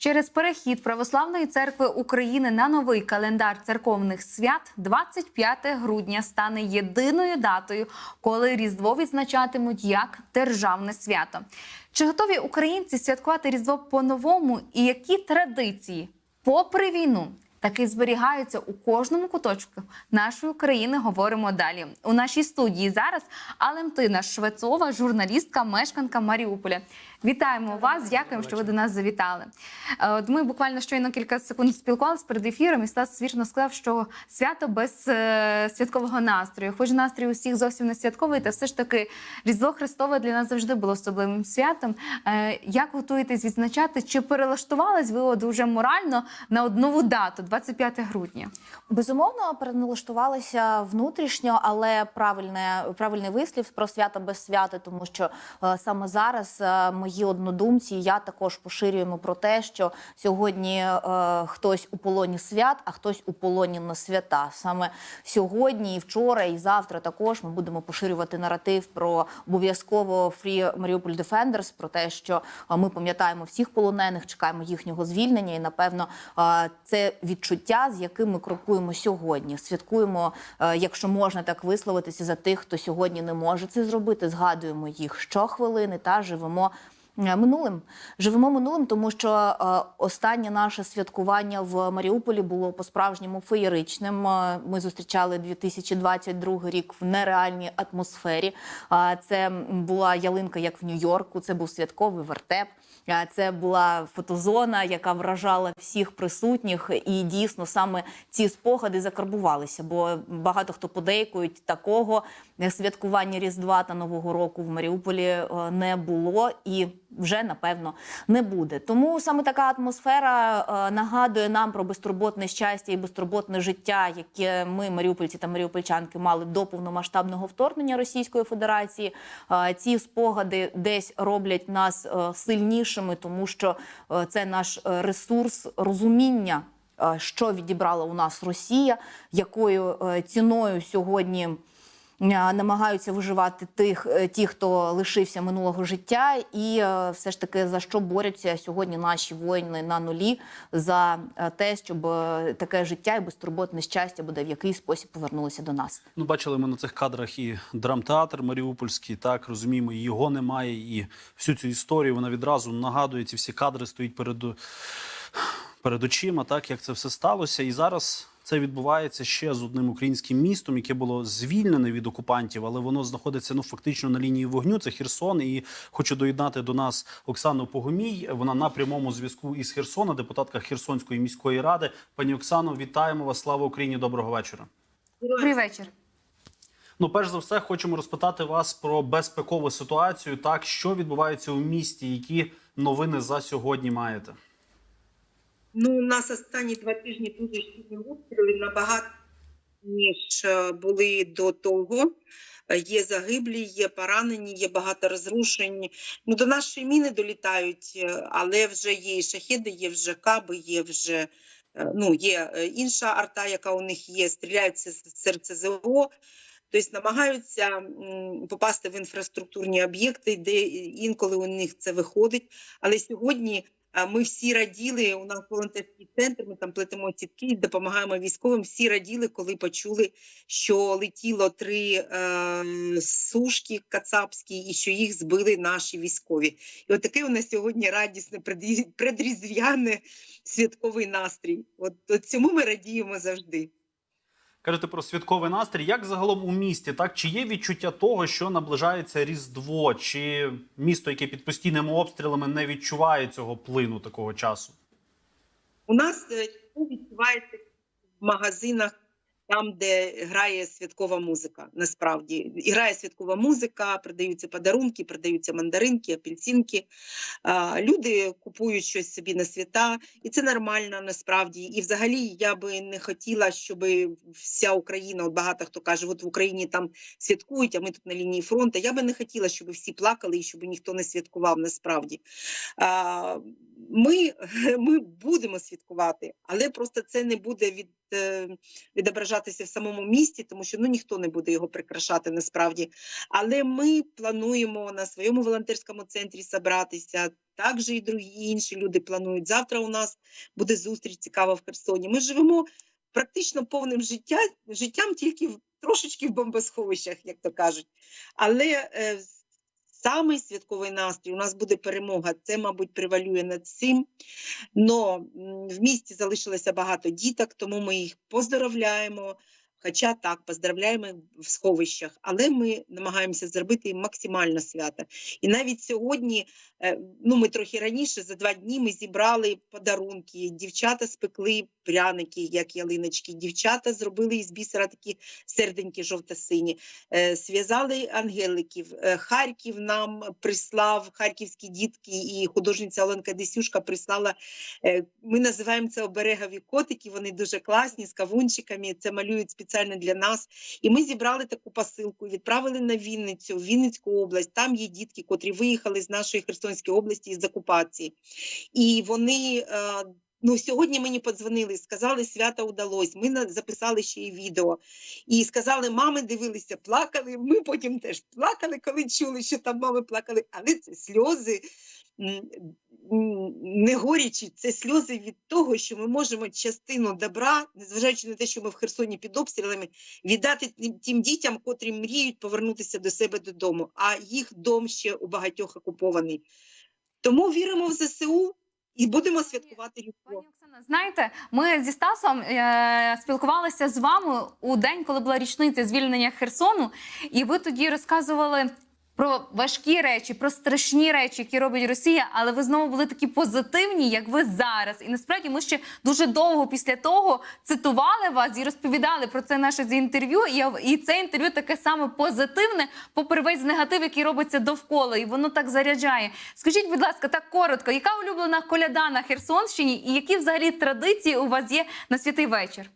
Через перехід Православної церкви України на новий календар церковних свят 25 грудня стане єдиною датою, коли Різдво відзначатимуть як державне свято. Чи готові українці святкувати Різдво по-новому і які традиції, попри війну, таки зберігаються у кожному куточку нашої країни? Говоримо далі. У нашій студії зараз Алемтина Швецова, журналістка, мешканка Маріуполя. Вітаємо вас! Дякуємо, що ви до нас завітали. Е, От ми буквально щойно кілька секунд спілкувалися перед ефіром, і Стас свірно сказав, що свято без е, святкового настрою. Хоч настрій усіх зовсім не святковий, та все ж таки Різдво Христове для нас завжди було особливим святом. Е, як готуєтесь відзначати? Чи перелаштувались ви от уже морально на одну дату, 25 грудня? Безумовно, переналаштувалися внутрішньо, але правильне правильний вислів про свято без свята, тому що саме зараз е, мої однодумці, я також поширюємо про те, що сьогодні е, хтось у полоні свят, а хтось у полоні на свята. Саме сьогодні, і вчора, і завтра також ми будемо поширювати наратив про обов'язково Free Mariupol Defenders, про те, що е, ми пам'ятаємо всіх полонених, чекаємо їхнього звільнення, і напевно е, це відчуття, з яким ми крокуємо сьогодні. Святкуємо, е, якщо можна так висловитися, за тих, хто сьогодні не може це зробити. Згадуємо їх щохвилини та живемо. Е, Минулим живемо минулим, тому що е, останнє наше святкування в Маріуполі було по-справжньому феєричним. Е, Ми зустрічали 2022 рік в нереальній атмосфері. Е, Це була ялинка, як в Нью-Йорку. Це був святковий вертеп. Це була фотозона, яка вражала всіх присутніх, і дійсно саме ці спогади закарбувалися. Бо багато хто подейкують такого святкування Різдва та Нового року в Маріуполі е, не було і вже напевно не буде. Тому саме така атмосфера е, нагадує нам про безтурботне щастя і безтурботне життя, яке ми, маріупольці та маріупольчанки, мали до повномасштабного вторгнення Російської Федерації. Е, Ці спогади десь роблять нас е, сильнішими, тому що е, це наш е, ресурс розуміння, е, що відібрала у нас Росія, якою ціною сьогодні. Е, Намагаються виживати тих, е, ті, хто лишився минулого життя, і е, все ж таки за що борються сьогодні наші воїни на нулі за те, щоб таке життя і безтурботне щастя буде в якийсь спосіб повернулося до нас. Ну, бачили ми на цих кадрах і драмтеатр Маріупольський, так розуміємо, його немає, і всю цю історію вона відразу нагадує, ці всі кадри стоять перед, перед очима, так як це все сталося. І зараз це відбувається ще з одним українським містом, яке було звільнене від окупантів, але воно знаходиться ну фактично на лінії вогню. Це Херсон. І хочу доєднати до нас Оксану Погомій. Вона на прямому зв'язку із Херсона, депутатка Херсонської міської ради. Пані Оксано, вітаємо вас! Слава Україні! Доброго вечора. Добрий вечір. Ну, перш за все, хочемо розпитати вас про безпекову ситуацію. Так, що відбувається у місті? Які новини за сьогодні маєте? Ну, у нас останні два тижні дуже сильні обстріли набагато ніж були до того. Є загиблі, є поранені, є багато розрушень. Ну, до нашої міни долітають, але вже є і шахеди, є вже каби, є вже е, ну, є е, інша арта, яка у них є, стріляються з серце ЗО. Тобто намагаються попасти в інфраструктурні об'єкти, де інколи у них це виходить. Але сьогодні Ми всі раділи. У нас волонтерський центр. Ми там плетемо сітки, допомагаємо військовим. Всі раділи, коли почули, що летіло три е, сушки кацапські, і що їх збили наші військові. І от такий у нас сьогодні радісне, предріз- святковий настрій. От, от цьому ми радіємо завжди. Кажете про святковий настрій. Як загалом у місті? Так чи є відчуття того, що наближається Різдво? Чи місто, яке під постійними обстрілами, не відчуває цього плину такого часу? У нас відчувається в магазинах. Там, де грає святкова музика, насправді і грає святкова музика, продаються подарунки, продаються мандаринки, апельсинки. Люди купують щось собі на свята, і це нормально насправді. І взагалі я би не хотіла, щоб вся Україна, от багато хто каже, от в Україні там святкують, а ми тут на лінії фронту. Я би не хотіла, щоб всі плакали і щоб ніхто не святкував насправді. Ми, ми будемо святкувати, але просто це не буде від, е, відображатися в самому місті, тому що ну ніхто не буде його прикрашати насправді. Але ми плануємо на своєму волонтерському центрі зібратися. Також і другі інші люди планують. Завтра у нас буде зустріч цікава в Херсоні. Ми живемо практично повним життя, життям, тільки в, трошечки в бомбосховищах, як то кажуть. Але е, самий святковий настрій у нас буде перемога. Це, мабуть, превалює над цим. Но в місті залишилося багато діток, тому ми їх поздоровляємо. Хоча так, поздравляємо в сховищах, але ми намагаємося зробити максимально свято. І навіть сьогодні, е, ну ми трохи раніше, за два дні ми зібрали подарунки. Дівчата спекли пряники, як ялиночки. Дівчата зробили із бісера такі серденькі жовто-сині. Е, Зв'язали ангеликів. Е, Харків нам прислав харківські дітки, і художниця Оленка Десюшка прислала. Ми називаємо це оберегові котики. Вони дуже класні з кавунчиками. Це малюють спеціально для нас. І ми зібрали таку посилку, відправили на Вінницю, в Вінницьку область. Там є дітки, котрі виїхали з нашої Херсонської області із окупації. І вони. е, Ну, сьогодні мені подзвонили, сказали, свято удалось. Ми записали ще й відео. І сказали, мами дивилися, плакали. Ми потім теж плакали, коли чули, що там мами плакали. Але це сльози не горячі, це сльози від того, що ми можемо частину добра, незважаючи на те, що ми в Херсоні під обстрілами, віддати тим- дітям, котрі мріють повернутися до себе додому, а їх дом ще у багатьох окупований. Тому віримо в ЗСУ і будемо святкувати Різдво. Пані Оксана, знаєте, ми зі Стасом е, спілкувалися з вами у день, коли була річниця звільнення Херсону, і ви тоді розказували. Про важкі речі, про страшні речі, які робить Росія, але ви знову були такі позитивні, як ви зараз. І насправді ми ще дуже довго після того цитували вас і розповідали про це наше з інтерв'ю. І, це інтерв'ю таке саме позитивне, попри весь негатив, який робиться довкола, і воно так заряджає. Скажіть, будь ласка, так коротко, яка улюблена коляда на Херсонщині, і які взагалі традиції у вас є на святий вечір?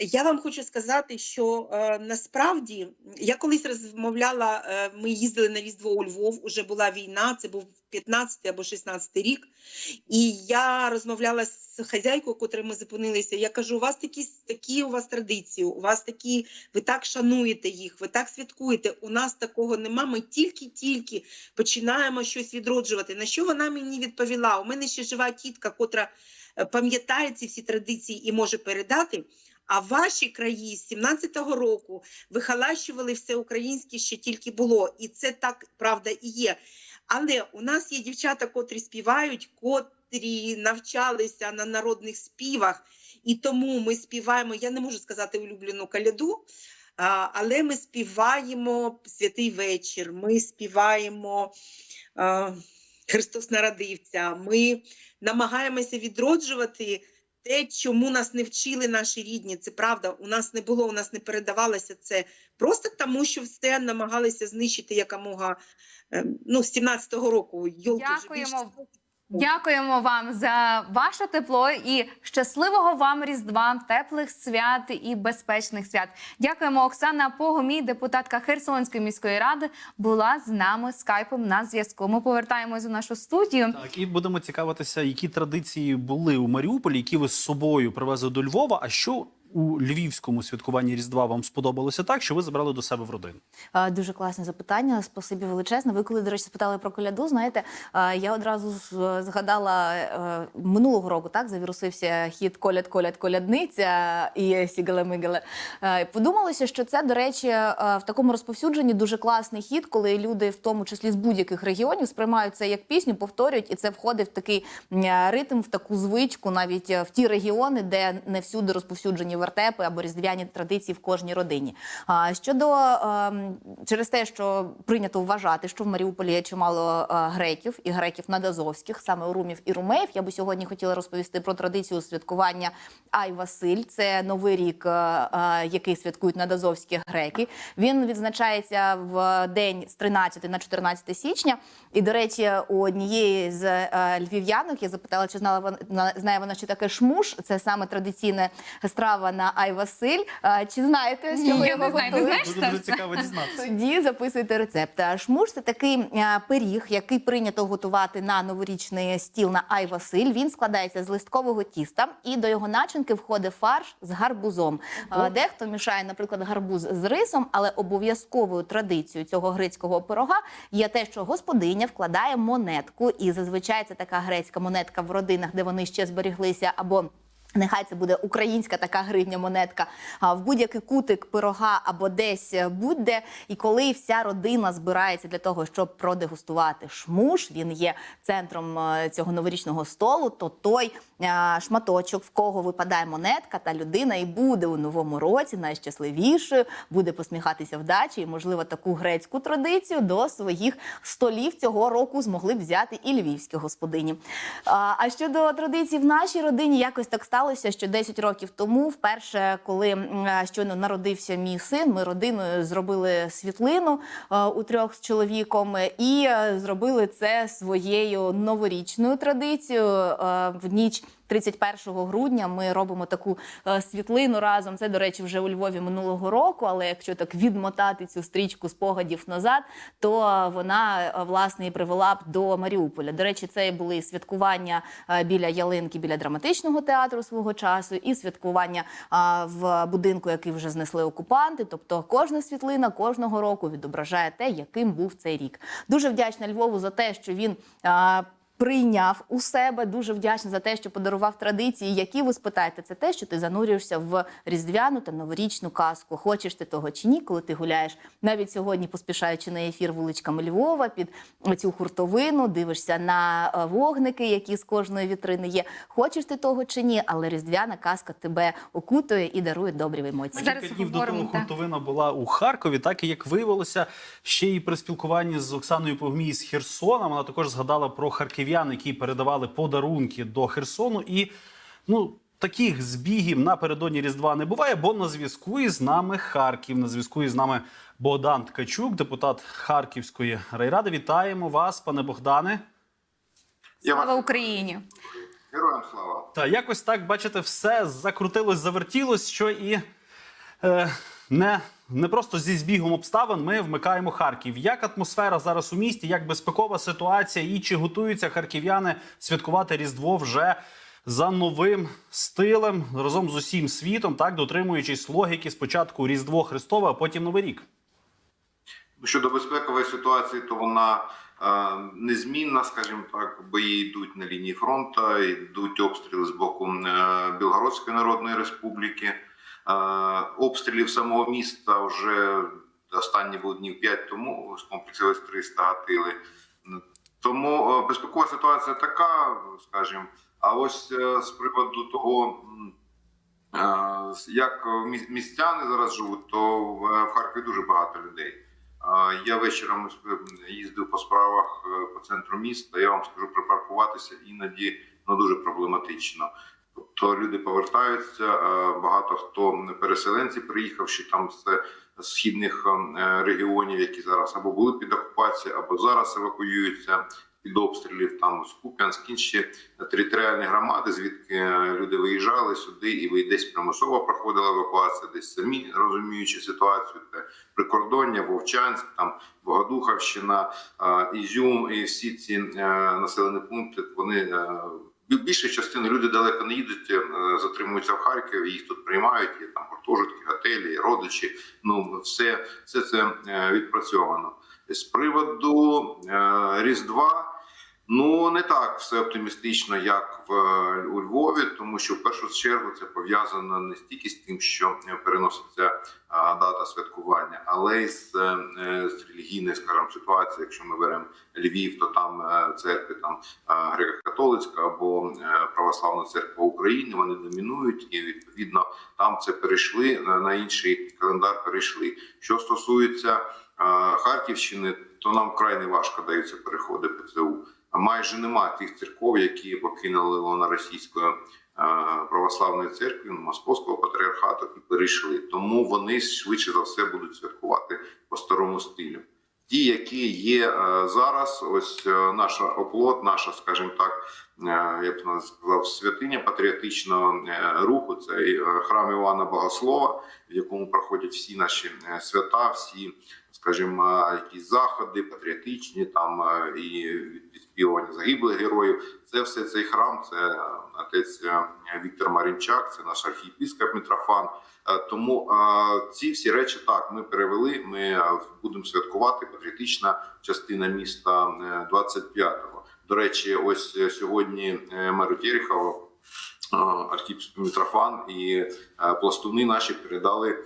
Я вам хочу сказати, що е, насправді я колись розмовляла. Е, ми їздили на Різдво у Львов. Уже була війна. Це був 15 або 16 рік. І я розмовляла з хазяйкою, котрою ми зупинилися. Я кажу: у вас такі такі у вас традиції, у вас такі, ви так шануєте їх, ви так святкуєте. У нас такого нема. Ми тільки-тільки починаємо щось відроджувати. На що вона мені відповіла? У мене ще жива тітка, котра пам'ятає ці всі традиції і може передати. А ваші краї з 17-го року вихолащували все українське, що тільки було, і це так правда і є. Але у нас є дівчата, котрі співають, котрі навчалися на народних співах, і тому ми співаємо. Я не можу сказати улюблену каляду, але ми співаємо святий вечір. Ми співаємо Христос народився. Ми намагаємося відроджувати те, чому нас не вчили наші рідні, це правда. У нас не було, у нас не передавалося це просто тому, що все намагалися знищити якомога. ем, Ну, з 17-го року йолки вже Дякуємо. більше. Дякуємо вам за ваше тепло і щасливого вам різдва, теплих свят і безпечних свят. Дякуємо, Оксана Погомій, депутатка Херсонської міської ради, була з нами скайпом на зв'язку. Ми повертаємось у нашу студію. Так, і будемо цікавитися, які традиції були у Маріуполі, які ви з собою привезли до Львова. А що у львівському святкуванні Різдва вам сподобалося так, що ви забрали до себе в родину? Дуже класне запитання. Спасибі величезне. Ви коли, до речі, спитали про коляду, знаєте, я одразу згадала е, минулого року, так завірусився хіт коляд, коляд, колядниця і сігеле мигеле. Е, Подумалося, що це, до речі, е, в такому розповсюдженні дуже класний хіт, коли люди, в тому числі з будь-яких регіонів, сприймають це як пісню, повторюють, і це входить в такий ритм, в таку звичку, навіть в ті регіони, де не всюди розповсюджені вертепи або різдвяні традиції в кожній родині. А щодо ем, через те, що прийнято вважати, що в Маріуполі є чимало е, греків і греків надазовських, саме урумів і румеїв, я би сьогодні хотіла розповісти про традицію святкування Ай Василь. Це новий рік, е, е, який святкують надазовські греки. Він відзначається в день з 13 на 14 січня. І, до речі, у однієї з львів'янок я запитала, чи знала вона знає вона, що таке шмуш. Це саме традиційна страва страва на Ай Василь. Чи знаєте, з чого я його не готують? Дуже цікаво дізнатися. Тоді записуйте рецепт. Шмуш це такий пиріг, який прийнято готувати на новорічний стіл на Ай Василь. Він складається з листкового тіста, і до його начинки входить фарш з гарбузом. Дехто мішає, наприклад, гарбуз з рисом, але обов'язковою традицією цього грецького пирога є те, що господиня вкладає монетку, і зазвичай це така грецька монетка в родинах, де вони ще зберіглися, або Нехай це буде українська така гривня монетка в будь-який кутик пирога або десь е, будь-де. І коли вся родина збирається для того, щоб продегустувати шмуш, він є центром е, цього новорічного столу, то той е, шматочок, в кого випадає монетка, та людина і буде у новому році найщасливішою, буде посміхатися вдачі, і можливо таку грецьку традицію до своїх столів цього року змогли б взяти і львівські господині. А, щодо традицій в нашій родині, якось так сталося, що 10 років тому, вперше, коли е, щойно народився мій син, ми родиною зробили світлину е, у трьох з чоловіком і е, зробили це своєю новорічною традицією в ніч. 31 грудня ми робимо таку е, світлину разом. Це, до речі, вже у Львові минулого року. Але якщо так відмотати цю стрічку спогадів назад, то е, вона е, власне і привела б до Маріуполя. До речі, це були святкування біля ялинки, біля драматичного театру свого часу, і святкування в будинку, який вже знесли окупанти. Тобто, кожна світлина кожного року відображає те, яким був цей рік. Дуже вдячна Львову за те, що він. Прийняв у себе дуже вдячна за те, що подарував традиції, які ви спитаєте, це те, що ти занурюєшся в різдвяну та новорічну казку. Хочеш ти того чи ні, коли ти гуляєш навіть сьогодні, поспішаючи на ефір вуличками Львова під цю хуртовину, дивишся на е, вогники, які з кожної вітрини є. Хочеш ти того чи ні, але різдвяна казка тебе окутує і дарує добрі емоції. Зараз Кілька днів до того хуртовина була у Харкові, так і як виявилося, ще й при спілкуванні з Оксаною Погмій з Херсона. Вона також згадала про харків'ян, які передавали подарунки до Херсону. І ну таких збігів напередодні Різдва не буває, бо на зв'язку із нами Харків. На зв'язку із нами Богдан Ткачук, депутат Харківської райради. Вітаємо вас, пане Богдане. Слава Україні! героям слава. Та якось так, бачите, все закрутилось, завертілось, що і е, не, не просто зі збігом обставин ми вмикаємо Харків. Як атмосфера зараз у місті, як безпекова ситуація, і чи готуються харків'яни святкувати Різдво вже за новим стилем разом з усім світом, так дотримуючись логіки спочатку Різдво Христове, а потім Новий рік. Щодо безпекової ситуації, то вона е, незмінна, скажімо так, бої йдуть на лінії фронту, йдуть обстріли з боку е, Білгородської Народної Республіки. Обстрілів самого міста вже останні були днів 5 тому з комплексу С-300 гатили. Тому е, безпекова ситуація така, скажімо. А ось е, з приводу того, е, як містяни зараз живуть, то в Харкові дуже багато людей. Я вечором їздив по справах по центру міста. Я вам скажу припаркуватися іноді ну, дуже проблематично. Тобто люди повертаються, е, багато хто переселенці, приїхавши там з східних е, регіонів, які зараз або були під окупацією, або зараз евакуюються під обстрілів. Там з Куп'янськ, інші територіальні громади, звідки е, люди виїжджали сюди, і десь примусово проходила евакуація, десь самі розуміючи ситуацію. Це прикордоння, Вовчанськ, там Богодуховщина, е, Ізюм і всі ці е, населені пункти. Вони е, більша частина люди далеко не їдуть, е, затримуються в Харкові, їх тут приймають. Є там гуртожитки, готелі, родичі. Ну все, все це е, відпрацьовано. З приводу е, Різдва. Ну не так все оптимістично, як в у Львові, тому що в першу чергу це пов'язано не стільки з тим, що переноситься е, дата святкування, але й з, е, з релігійною, скажімо, ситуацією. Якщо ми беремо Львів, то там е, церкви там е, греко-католицька або православна церква України. Вони домінують, і відповідно там це перейшли на, інший календар. Перейшли. Що стосується е, Харківщини, то нам вкрай не важко даються переходи ПЦУ. Майже нема тих церков, які покинули лона російської е, православної церкви, ну, московського патріархату і перейшли. Тому вони швидше за все будуть святкувати по старому стилю. Ті, які є е, зараз, ось е, наша оплот, наша, скажімо так, я б сказав, святиня патріотичного руху. Це храм Івана Богослова, в якому проходять всі наші свята, всі, скажімо, якісь заходи патріотичні, там е, і відспівування загиблих героїв. Це все цей храм. Це отець е, Віктор Марінчак, це наш архієпископ Митрофан. Е, Тому ці всі речі так ми перевели. Ми будемо святкувати патріотична частина міста е, 25-го. До речі, ось сьогодні меру Терехова, архієпископ Митрофан і пластуни наші передали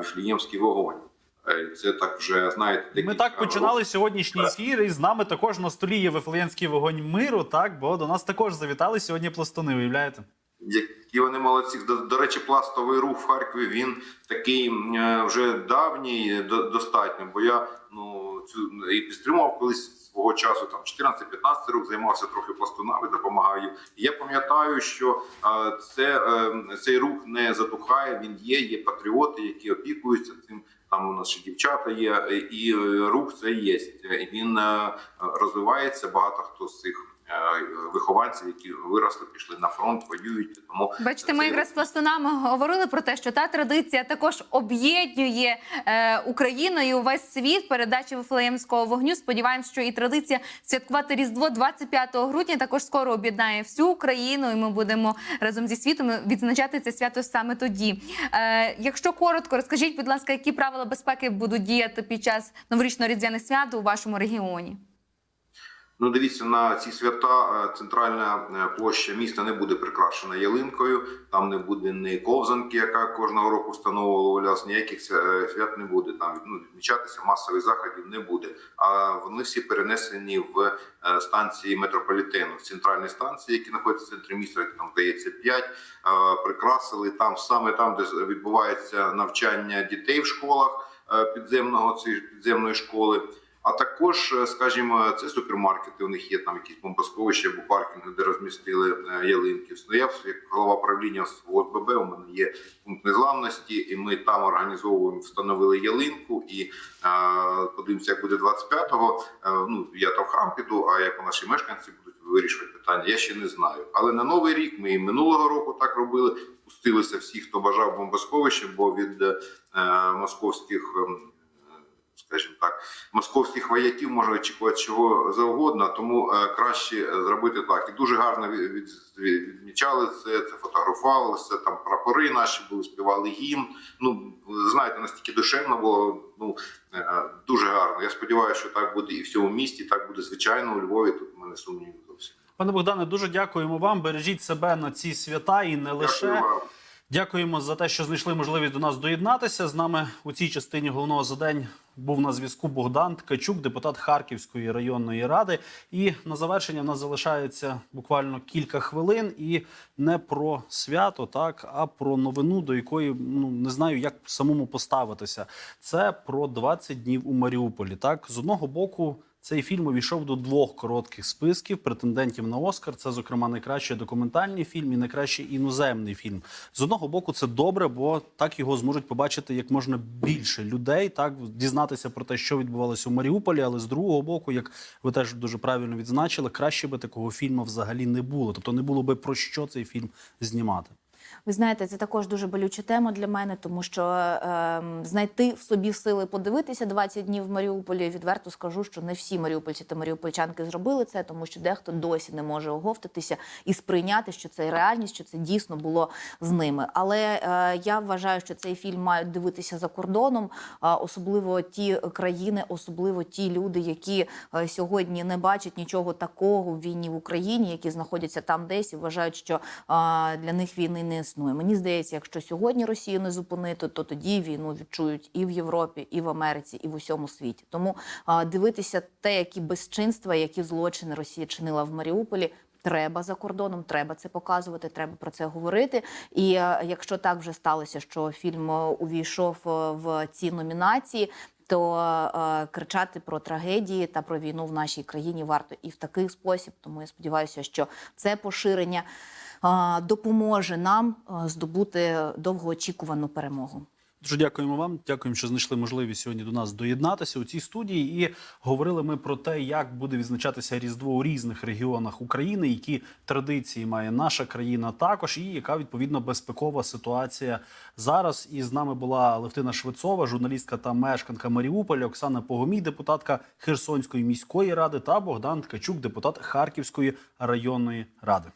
віфліємський вогонь. Е, Це так вже знаєте, Ми так починали сьогоднішній ефір, і з нами також на столі є Вифлеємський вогонь миру. Так, бо до нас також завітали сьогодні пластуни. Уявляєте? Які вони молодці. До, до речі, пластовий рух в Харкові він такий е, вже давній до, достатньо, бо я ну цю і підтримував колись свого часу, там 14-15 років займався трохи пластунами, допомагаю. І я пам'ятаю, що е, це, е, цей рух не затухає. Він є, є патріоти, які опікуються цим. Там у нас ще дівчата є, і е, рух це є. Він е, розвивається. Багато хто з цих вихованців, які виросли, пішли на фронт, воюють. Тому Бачите, ми якраз з пластунами говорили про те, що та традиція також об'єднує е, Україну і увесь світ передачі Вифлеємського вогню. Сподіваємось, що і традиція святкувати Різдво 25 грудня також скоро об'єднає всю Україну, і ми будемо разом зі світом відзначати це свято саме тоді. Е, якщо коротко, розкажіть, будь ласка, які правила безпеки будуть діяти під час новорічно-різдвяних свят у вашому регіоні? Ну, дивіться, на ці свята е, центральна е, площа міста не буде прикрашена ялинкою. Там не буде ні ковзанки, яка кожного року встановлювалася, ніяких свят не буде. Там ну, відмічатися масових заходів не буде. А вони всі перенесені в е, станції метрополітену, в центральні станції, які знаходяться в центрі міста, там здається 5, прикрасили там саме там, де відбувається навчання дітей в школах е, підземного цієї підземної школи. А також, е, скажімо, це супермаркети. У них є там якісь бомбосховища або паркінги, де розмістили е, ялинки. Ну, я як голова правління ОСББ, у мене є пункт незламності, і ми там організовуємо, встановили ялинку. І е, подивимося, як буде 25-го. Е, ну я там в храм піду, а як наші мешканці будуть вирішувати питання, я ще не знаю. Але на новий рік ми і минулого року так робили. Пустилися всі, хто бажав бомбосховище, бо від е, московських. ем, скажімо так, московських вояків може очікувати чого завгодно, тому е, краще е, зробити так. І дуже гарно від, від, відмічали це, це фотографувалося, там прапори наші були, співали гімн. Ну, знаєте, настільки душевно було, ну, е, дуже гарно. Я сподіваюся, що так буде і в цьому місті, так буде звичайно у Львові, тут в мене сумнівів зовсім. Пане Богдане, дуже дякуємо вам. Бережіть себе на ці свята і не лише. Дякую вам. Дякуємо за те, що знайшли можливість до нас доєднатися. З нами у цій частині головного за день був на зв'язку Богдан Ткачук, депутат Харківської районної ради. І на завершення в нас залишається буквально кілька хвилин. І не про свято, так а про новину, до якої ну не знаю, як самому поставитися. Це про 20 днів у Маріуполі. Так, з одного боку. Цей фільм увійшов до двох коротких списків претендентів на Оскар. Це, зокрема, найкращий документальний фільм і найкращий іноземний фільм. З одного боку, це добре, бо так його зможуть побачити як можна більше людей, так дізнатися про те, що відбувалося у Маріуполі. Але з другого боку, як ви теж дуже правильно відзначили, краще би такого фільму взагалі не було. Тобто не було би про що цей фільм знімати. Ви знаєте, це також дуже болюча тема для мене, тому що е, знайти в собі сили подивитися 20 днів в Маріуполі. Відверто скажу, що не всі маріупольці та маріупольчанки зробили це, тому що дехто досі не може оговтатися і сприйняти, що це реальність, що це дійсно було з ними. Але е, я вважаю, що цей фільм мають дивитися за кордоном, а особливо ті країни, особливо ті люди, які е, сьогодні не бачать нічого такого в війні в Україні, які знаходяться там десь і вважають, що а, для них війни не існує. Мені здається, якщо сьогодні Росію не зупинити, то тоді війну відчують і в Європі, і в Америці, і в усьому світі. Тому а, дивитися те, які безчинства, які злочини Росія чинила в Маріуполі. Треба за кордоном, треба це показувати, треба про це говорити. І е, якщо так вже сталося, що фільм е, увійшов е, в ці номінації, то е, кричати про трагедії та про війну в нашій країні варто і в такий спосіб. Тому я сподіваюся, що це поширення е, допоможе нам е, здобути довгоочікувану перемогу. Дуже дякуємо вам. Дякуємо, що знайшли можливість сьогодні до нас доєднатися у цій студії. І говорили ми про те, як буде відзначатися Різдво у різних регіонах України, які традиції має наша країна також, і яка відповідно безпекова ситуація зараз. І з нами була Левтина Швецова, журналістка та мешканка Маріуполя, Оксана Погомій, депутатка Херсонської міської ради, та Богдан Ткачук, депутат Харківської районної ради.